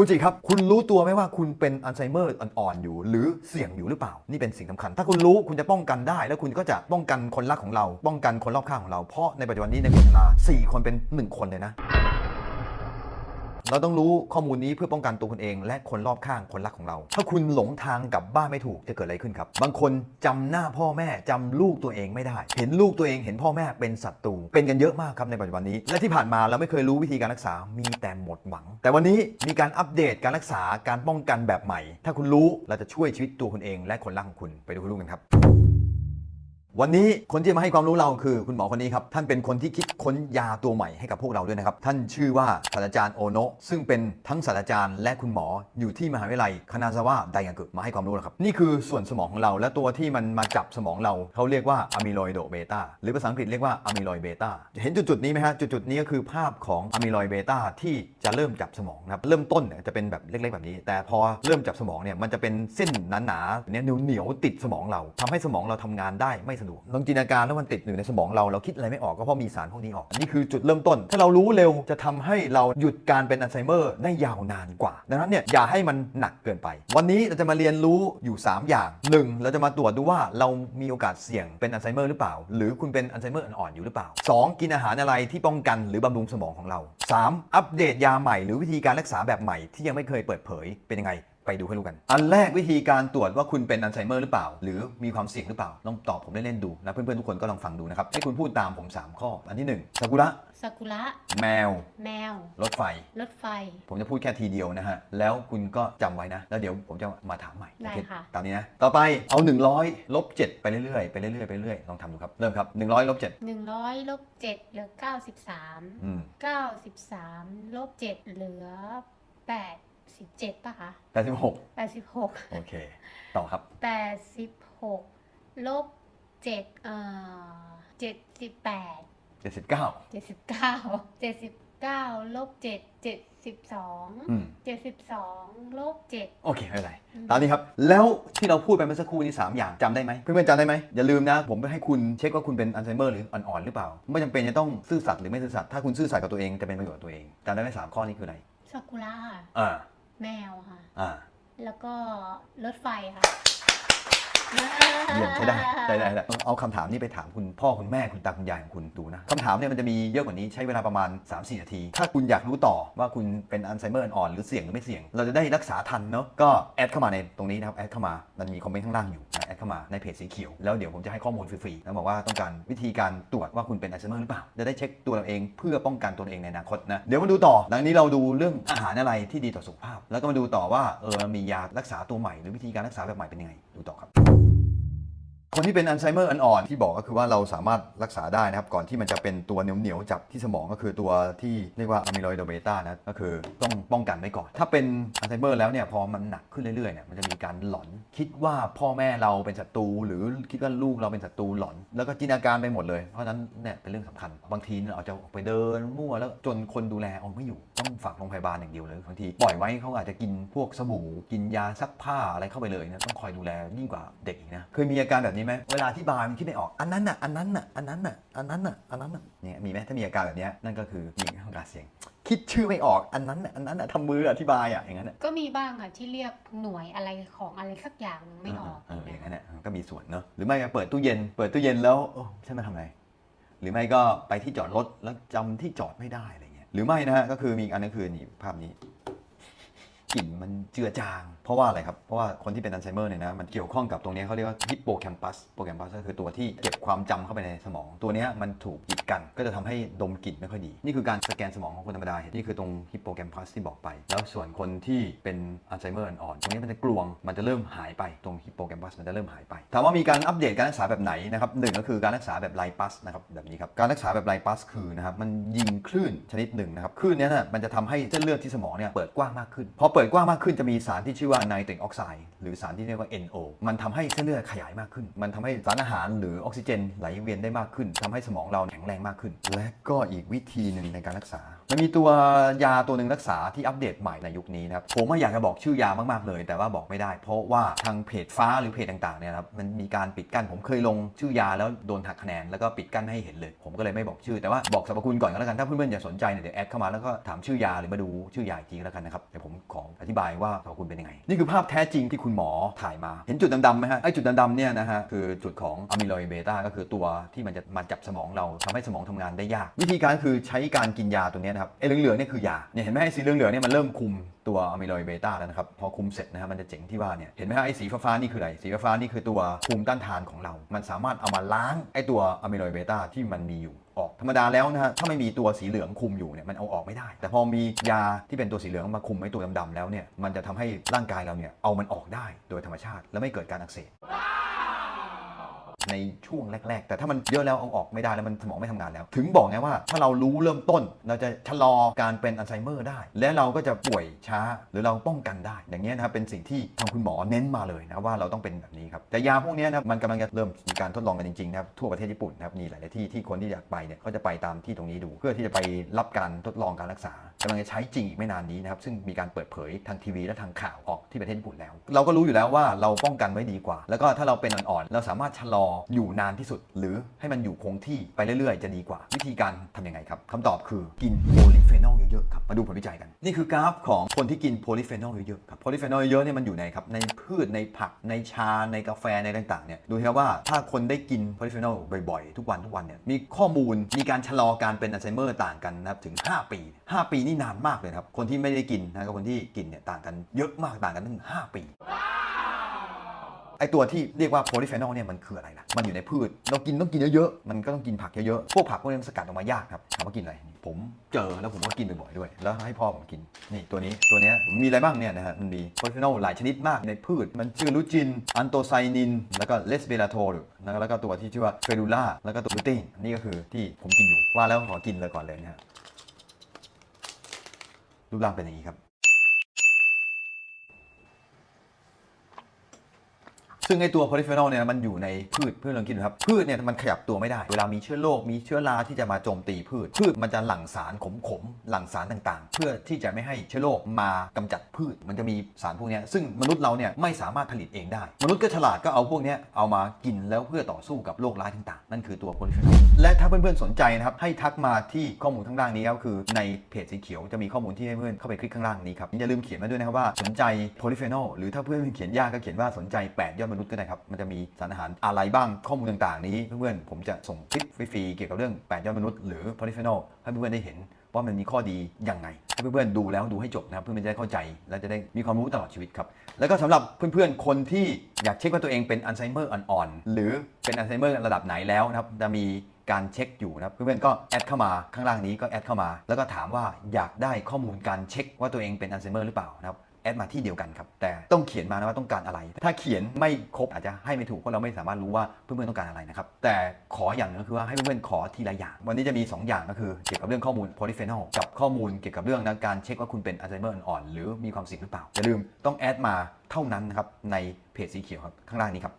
ฟูจิครับ คุณรู้ตัวไหมว่าคุณเป็นอัลไซเมอร์อ่อนๆอยู่ หรือเสี่ยงอยู่หรือเปล่า นี่เป็นสิ่งสำคัญ ถ้าคุณรู้คุณจะป้องกันได้ แล้วคุณก็จะป้องกันคนรักของเรา ป้องกันคนรอบข้างของเรา เพราะในปัจจุบันนี้ในโฆษณา4คนเป็น 1 คนเลยนะ เราต้องรู้ข้อมูลนี้เพื่อป้องกันตัวคุณเอง และคนรอบข้างคนรักของเรา ถ้าคุณหลงทางกลับบ้านไม่ถูกจะเกิดอะไรขึ้นครับ บางคนจำหน้าพ่อแม่จำลูกตัวเองไม่ได้ เห็นลูกตัวเองเห็นพ่อแม่เป็นศัตรูเป็นกันเยอะมากครับในปัจจุบันนี้ และที่ผ่านมาเราไม่เคยรู้วิธีการรักษา มีแต่หมดหวัง แต่วันนี้มีการอัปเดตการรักษาการป้องกันแบบใหม่ ถ้าคุณรู้เราจะช่วยชีวิตตัวคุณเอง และคนรักของคุณไปดูคุณรู้กันครับ วันนี้คนที่มาให้ความรู้เราคือคุณหมอคนนี้ครับ ท่านเป็นคนที่คิดค้นยาตัวใหม่ให้กับพวกเราด้วยนะครับ ท่านชื่อว่าศาสตราจารย์โอโนะซึ่งเป็นทั้งศาสตราจารย์และคุณหมออยู่ที่มหาวิทยาลัยคณาซาวะไดยังกุมาให้ความรู้นะครับ นี่คือส่วนสมองของเรา และตัวที่มันมาจับสมองเราเขาเรียกว่าอะมิโลอิโดเบต้าหรือภาษาอังกฤษเรียกว่าอะมิลอิเบต้าเห็นจุดๆนี้ไหมฮะจุดๆนี้ก็คือภาพของอะมิลอิเบต้าที่จะเริ่มจับสมองนะครับเริ่มต้นเนี่ยจะเป็นแบบเล็กๆแบบนี้ แต่พอเริ่มจับสมองเนี่ยมันจะเป็นเส้นหนาๆเนี่ยเหนียวๆติดสมองเราทำให้สมองเราทำงานได้ไม่สดวกลองจินตนาการแล้วมันติดอยู่ในสมองเราเราคิดอะไรไม่ออกก็เพราะมีสารพวกนี้ออกนี่คือจุดเริ่มต้น ถ้าเรารู้เร็วจะทำให้เราหยุดการเป็นอัลไซเมอร์ได้ยาวนานกว่า ดังนั้นเนี่ยอย่าให้มันหนักเกินไป วันนี้เราจะมาเรียนรู้อยู่ 3 อย่าง 1. เราจะมาตรวจดูว่าเรามีโอกาสเสี่ยงเป็นอัลไซเมอร์หรือเปล่า หรือคุณเป็นอัลไซเมอร์อ่อนๆอยู่หรือเปล่า 2. กินอาหารอะไรที่ป้องกันหรือบำรุงสมองของเรา 3. อัปเดตยาใหม่หรือวิธีการรักษาแบบใหม่ที่ยังไม่เคยเปิดเผยเป็นยังไง ไปดูให้รู้กัน อันแรกวิธีการตรวจว่าคุณเป็นอัลไซเมอร์หรือเปล่า หรือมีความเสี่ยงหรือเปล่าลองตอบผมเล่นๆดูแล้วเพื่อนๆทุกคนก็ลองฟังดูนะครับให้คุณพูดตามผม 3 ข้อ อันที่1ซากุระซากุระ แมว แมว รถไฟ รถไฟ ผมจะพูดแค่ทีเดียวนะฮะ แล้วคุณก็จำไว้นะ แล้วเดี๋ยวผมจะมาถามใหม่ได้โอเคตามนี้นะ ต่อไปเอา 100ลบ7ไปเรื่อยๆไปเรื่อยๆไปเรื่อยๆลองทำดูครับ เริ่มครับ 100ลบ100ลบ7เหลือ7 93 อืม93ลบ7เหลือ 87ป่ะคะ86 86โอเค ต่อครับ86ลบ7เอ่อ78 79 79 79ลบ7 72อืม72ลบ7โอเคไม่เป็นไรตามนี้ครับ แล้วที่เราพูดไปเมื่อสักครู่นี้ 3 อย่างจำได้ไหมเพื่อนๆจำได้ไหมอย่าลืมนะ ผมให้คุณเช็คว่าคุณเป็นอัลไซเมอร์หรืออ่อนๆหรือเปล่า ไม่จำเป็นจะต้องซื่อสัตย์หรือไม่ซื่อสัตย์ถ้าคุณซื่อสัตย์กับตัวเองจะเป็นประโยชน์กับตัวเองจำได้ไหมสามข้อนี้คืออะไร ซากุระค่ะอ่า แมวค่ะ อ่า แล้วก็รถไฟค่ะ เยี่ยมใช้ได้ได้ได้ได้เอาคำถามนี้ไปถามคุณพ่อคุณแม่คุณตาคุณยายของคุณดูนะคำถามเนี่ยมันจะมีเยอะกว่านี้ใช้เวลาประมาณ 3-4 นาที ถ้าคุณอยากรู้ต่อว่าคุณเป็นอัลไซเมอร์อ่อนหรือเสี่ยงหรือไม่เสี่ยง เราจะได้รักษาทันเนาะก็แอดเข้ามาในตรงนี้นะครับแอดเข้ามามันมีคอมเมนต์ข้างล่างอยู่แอดเข้ามาในเพจสีเขียวแล้วเดี๋ยวผมจะให้ข้อมูลฟรีๆแล้วบอกว่าต้องการวิธีการตรวจว่าคุณเป็นอัลไซเมอร์หรือเปล่าจะได้เช็คตัวเราเองเพื่อป้องกันตัวเองในอนาคตนะเดี๋ยวมาดูต่อหลังนี้เราดูเรื่องอาหารอะไรที่ดีต่อสุขภาพ แล้วก็มาดูต่อว่าเออมียารักษาตัวใหม่หรือวิธีการรักษาแบบใหม่เป็นยังไง ดูต่อ คนที่เป็นอัลไซเมอร์อ่อนๆที่บอกก็คือว่าเราสามารถรักษาได้นะครับ ก่อนที่มันจะเป็นตัวเหนียวๆจับที่สมองก็คือตัวที่เรียกว่าอะมิโลอิโดเบต้านะก็คือต้องป้องกันไว้ก่อน ถ้าเป็นอัลไซเมอร์แล้วเนี่ยพอมันหนักขึ้นเรื่อยๆเนี่ยมันจะมีการหลอนคิดว่าพ่อแม่เราเป็นศัตรูหรือคิดว่าลูกเราเป็นศัตรูหลอน แล้วก็จินตนาการไปหมดเลย เพราะฉะนั้นเนี่ยเป็นเรื่องสำคัญ บางทีเราจะออกไปเดินมั่วแล้วจนคนดูแลเอาไม่อยู่ต้องฝากโรงพยาบาลอย่างเดียวเลยบางทีปล่อยไว้เขาอาจจะกินพวกสบู่กินยาซักผ้าอะไรเข้าไปเลยนะต้องคอยดูแลยิ่งกว่าเด็กนะเคยมีอาการแบบนี้ไหมเวลาที่บายมันคิดไม่ออกอันนั้นน่ะอันนั้นน่ะอันนั้นน่ะอันนั้นน่ะอันนั้นน่ะเนี่ยมีไหมถ้ามีอาการแบบเนี้ยนั่นก็คือมีอาการเสียง คิดชื่อไม่ออกอันนั้นน่ะอันนั้นน่ะทำมืออธิบายอะอย่างนั้นน่ะก็มีบ้างค่ะที่เรียกหน่วยอะไรของอะไรสักอย่างหนึ่งไม่ออกเอออย่างนั้นน่ะก็มีส่วนเนาะหรือไม่ก็เปิดตู้เย็น เปิดตู้เย็นแล้วโอ้ฉันมาทำอะไร หรือไม่ก็ไปที่จอดรถแล้วจำที่จอดไม่ได้อะไรเงี้ยหรือไม่นะฮะก็คือมีอีกอันนึงคือนี่ภาพนี้ กลิ่นมันเจือจาง เพราะว่าอะไรครับ เพราะว่าคนที่เป็นอัลไซเมอร์เนี่ยนะมันเกี่ยวข้องกับตรงนี้เขาเรียกว่าฮิปโปแคมปัสโปแคมปัสก็คือตัวที่เก็บความจำเข้าไปในสมอง ตัวนี้มันถูกกีดกัน ก็จะทำให้ดมกลิ่นไม่ค่อยดี นี่คือการสแกนสมองของคนธรรมดาเห็นนี่คือตรงฮิปโปแคมปัสที่บอกไป แล้วส่วนคนที่เป็นอัลไซเมอร์อ่อนตรงนี้มันจะกลวงมันจะเริ่มหายไปตรงฮิปโปแคมปัสมันจะเริ่มหายไปถามว่ามีการอัปเดตการรักษาแบบไหนนะครับหนึ่งก็คือการรักษาแบบไลปัสนะครับแบบนี้ครับการรักษาแบบไลปัสคือนะครับมันยิงคลื่นชนิดหนึ่งนะครับคลื่นนี้นะมันจะทำให้เส้นเลือดที่สมองเนี่ยเปิดกว้างมากขึ้นพอเปิดกว้างมากขึ้นจะมีสารที่ชื่อว่าไนตริกออกไซด์หรือสารที่เรียกว่า NO มันทำให้เส้นเลือดขยายมากขึ้น มันทำให้สารอาหารหรือออกซิเจนไหลเวียนได้มากขึ้นทำให้สมองเราแข็งแรงมากขึ้น และก็อีกวิธีหนึ่งในการรักษา มันมีตัวยาตัวหนึ่งรักษาที่อัปเดตใหม่ในยุคนี้นะครับ ผมว่อยากจะบอกชื่อยามากๆเลย แต่ว่าบอกไม่ได้ เพราะว่าทางเพจฟ้าหรือเพจต่างๆเนี่ยครับมันมีการปิดกั้นผมเคยลงชื่อยาแล้วโดนหักคะแนนแล้วก็ปิดกั้นให้เห็นเลย ผมก็เลยไม่บอกชื่อแต่ว่าบอกสรรพคุณก่อนก็แล้วกันถ้าเพื่อนๆอยากสนใจเนี่ยเดี๋ยวแอดเข้ามาแล้วก็ถามชื่อยาหรือมาดูชื่อยาอีกทีแล้วกันนะครับเดี๋ยวผมขออธิบายว่าสรรพคุณเป็นยังไง นี่คือภาพแท้จริงที่คุณหมอถ่ายมา เห็นจุดดำๆไหมฮะ ไอ้จุดดำๆเนี่ยนะฮะ คือจุดของอะมิโลอิเบต้าก็คือตัวที่มันจะมาจับสมองเราทำให้สมองทำงานได้ยาก วิธีการคือใช้การกินยาตัวนี้นะครับไอ้เหลืองๆเนี่ยคือยาเนี่ยเห็นไหมไอ้สีเหลืองๆเนี่ยมันเริ่มคุม ตัวอะมิโลอิเบต้าแล้วนะครับ พอคุมเสร็จนะฮะมันจะเจ๋งที่ว่าเนี่ยเห็นไหมฮะไอ้สีฟ้าๆนี่คืออะไร สีฟ้าๆนี่คือตัวภูมิต้านทานของเรา มันสามารถเอามาล้างไอ้ตัวอะมิโลอิเบต้าที่มันมีอยู่ออกธรรมดาแล้วนะฮะถ้าไม่มีตัวสีเหลืองคุมอยู่เนี่ยมันเอาออกไม่ได้ แต่พอมียาที่เป็นตัวสีเหลืองมาคุมไอ้ตัวดำๆแล้วเนี่ยมันจะทำให้ร่างกายเราเนี่ยเอามันออกได้โดยธรรมชาติและไม่เกิดการอักเสบ ในช่วงแรก ๆ แต่ถ้ามันเยอะแล้วเอาออกไม่ได้แล้วมันสมองไม่ทำงานแล้ว ถึงบอกไงว่าถ้าเรารู้เริ่มต้น เราจะชะลอการเป็นอัลไซเมอร์ได้ และเราก็จะป่วยช้าหรือเราป้องกันได้ อย่างนี้ยนะครับเป็นสิ่งที่ทางคุณหมอเน้นมาเลยนะว่าเราต้องเป็นแบบนี้ครับแต่ยาพวกนี้นะครับมันกำลังจะเริ่มมีการทดลองกันจริงๆนะครับทั่วประเทศญี่ปุ่นนะครับมีหลายๆที่ที่คนที่อยากไปเนี่ยก็จะไปตามที่ตรงนี้ดู เพื่อที่จะไปรับการทดลองการรักษา กำลังจะใช้จริงอีกไม่นานนี้นะครับซึ่งมีการเปิดเผยทางทีวีและทางข่าวออกที่ประเทศญี่ปุ่นแล้ว เราก็รู้อยู่แล้วว่าเราป้องกันไว้ดีกว่า แล้วก็ถ้าเราเป็นอ่อนๆเราสามารถชะลออยู่นานที่สุด หรือให้มันอยู่คงที่ไปเรื่อยๆ จะดีกว่า วิธีการทำยังไงครับคำตอบคือกินโพลีเฟนอลเยอะๆครับมาดูผลวิจัยกัน นี่คือกราฟของคนที่กินโพลีเฟนอลเยอะๆครับโพลีเฟนอลเยอะๆเนี่ยมันอยู่ในครับในพืชในผักในชาในกาแฟในต่างๆเนี่ยดูครับว่าถ้าคนได้กินโพลีเฟนอลบ่อยๆ ทุกวันทุกวันเนี่ยมีข้อมูลมีการชะลอการเป็นอัลไซเมอร์ต่างกันนะครับถึง 5 ปี 5 ปีนี่นานมากเลยครับ คนที่ไม่ได้กินนะกับคนที่กินเนี่ยต่างกันเยอะมากต่างกันถึง5 ปีไอตัวที่เรียกว่าโพลีเฟนอลเนี่ยมันคืออะไรล่ะ มันอยู่ในพืช เรากินต้องกินเยอะๆ มันก็ต้องกินผักเยอะๆ พวกผักพวกนี้มันสกัดออกมายากครับ ถามว่ากินอะไร ผมเจอแล้วผมก็กินบ่อยๆด้วย แล้วให้พ่อผมกิน นี่ตัวนี้ตัวนี้มีอะไรบ้างเนี่ยนะฮะ มันมีโพลีเฟนอลหลายชนิดมากในพืช มันชื่อลูจิน อันโตไซนิน แล้วก็เลสเบลาโทลแล้วก็ตัวที่ชื่อว่าเฟรูล่า แล้วก็ตัวลูตินนี่ก็คือที่ผมกินอยู่ ว่าแล้วขอกินเลยก่อนเลยนะฮะ รูปร่างเป็นอย่างนี้ครับ ซึ่งไอตัวโพลิเฟนอลเนี่ยมันอยู่ในพืชเพื่อนลองคิดดูครับ พืชเนี่ยมันขยับตัวไม่ได้ เวลามีเชื้อโรค มีเชื้อราที่จะมาโจมตีพืช พืชมันจะหลั่งสารขมๆ หลั่งสารต่างๆ เพื่อที่จะไม่ให้เชื้อโรคมากำจัดพืช มันจะมีสารพวกนี้ซึ่งมนุษย์เราเนี่ยไม่สามารถผลิตเองได้ มนุษย์ก็ฉลาดก็เอาพวกนี้เอามากินแล้วเพื่อต่อสู้กับโรคร้ายต่างๆ นั่นคือตัวโพลิเฟนอลและถ้าเพื่อนๆสนใจนะครับให้ทักมาที่ข้อมูลข้างล่างนี้ก็คือในเพจสีเขียวจะมีข้อมูลที่ให้เพื่อนเข้าไปคลิกข้างล่างนี้ครับอย่าลืมเขียนมาด้วยนะครับว่าสนใจโพลิเฟนอลหรือถ้าเพื่อนๆเขียนยากก็เขียนว่าสนใจ 8 ยอดมนุษย์ก็ได้ครับ มันจะมีสารอาหารอะไรบ้างข้อมูลต่างๆ นี้เพื่อนๆผมจะส่งคลิปฟรีๆเกี่ยวกับเรื่อง8ยอดมนุษย์หรือโพลิเฟนอลให้เพื่อนๆได้เห็นว่ามันมีข้อดียังไงให้เพื่อนๆดูแล้วดูให้จบนะครับเพื่อนๆจะได้เข้าใจ และจะได้มีความรู้ตลอดชีวิตครับ แล้วก็สำหรับเพื่อนๆคนที่อยากเช็คว่าตัวเองเป็นอัลไซเมอร์อ่อนๆหรือเป็นอัลไซเมอร์ระดับไหนแล้วนะครับจะมีการเช็คอยู่นะครับเพื่อนๆก็แอดเข้ามาข้างล่างนี้ก็แอดเข้ามา แล้วก็ถามว่าอยากได้ข้อมูลการเช็คว่าตัวเองเป็นอัลไซเมอร์หรือเปล่านะครับ ดมาที่เดียวกันครับ แต่ต้องเขียนมานะว่าต้องการอะไร ถ้าเขียนไม่ครบอาจจะให้ไม่ถูกเพราะเราไม่สามารถรู้ว่าเพื่อนๆต้องการอะไรนะครับ แต่ขออย่างหนึงก็คือว่าให้เพื่อนๆขอทีละอย่าง วันนี้จะมี 2 อย่างก็คือ เกี่ยวกับเรื่องข้อมูล polyphenol กับข้อมูลเกี่ยวกับเรื่องการเช็คว่าคุณเป็นอัลไซเมอร์อ่อนหรือมีความเสี่ยงหรือเปล่าอย่าลืมต้องแอดมาเท่านั้นนะครับในเพจสีเขียวครับข้างล่างนี้ครับ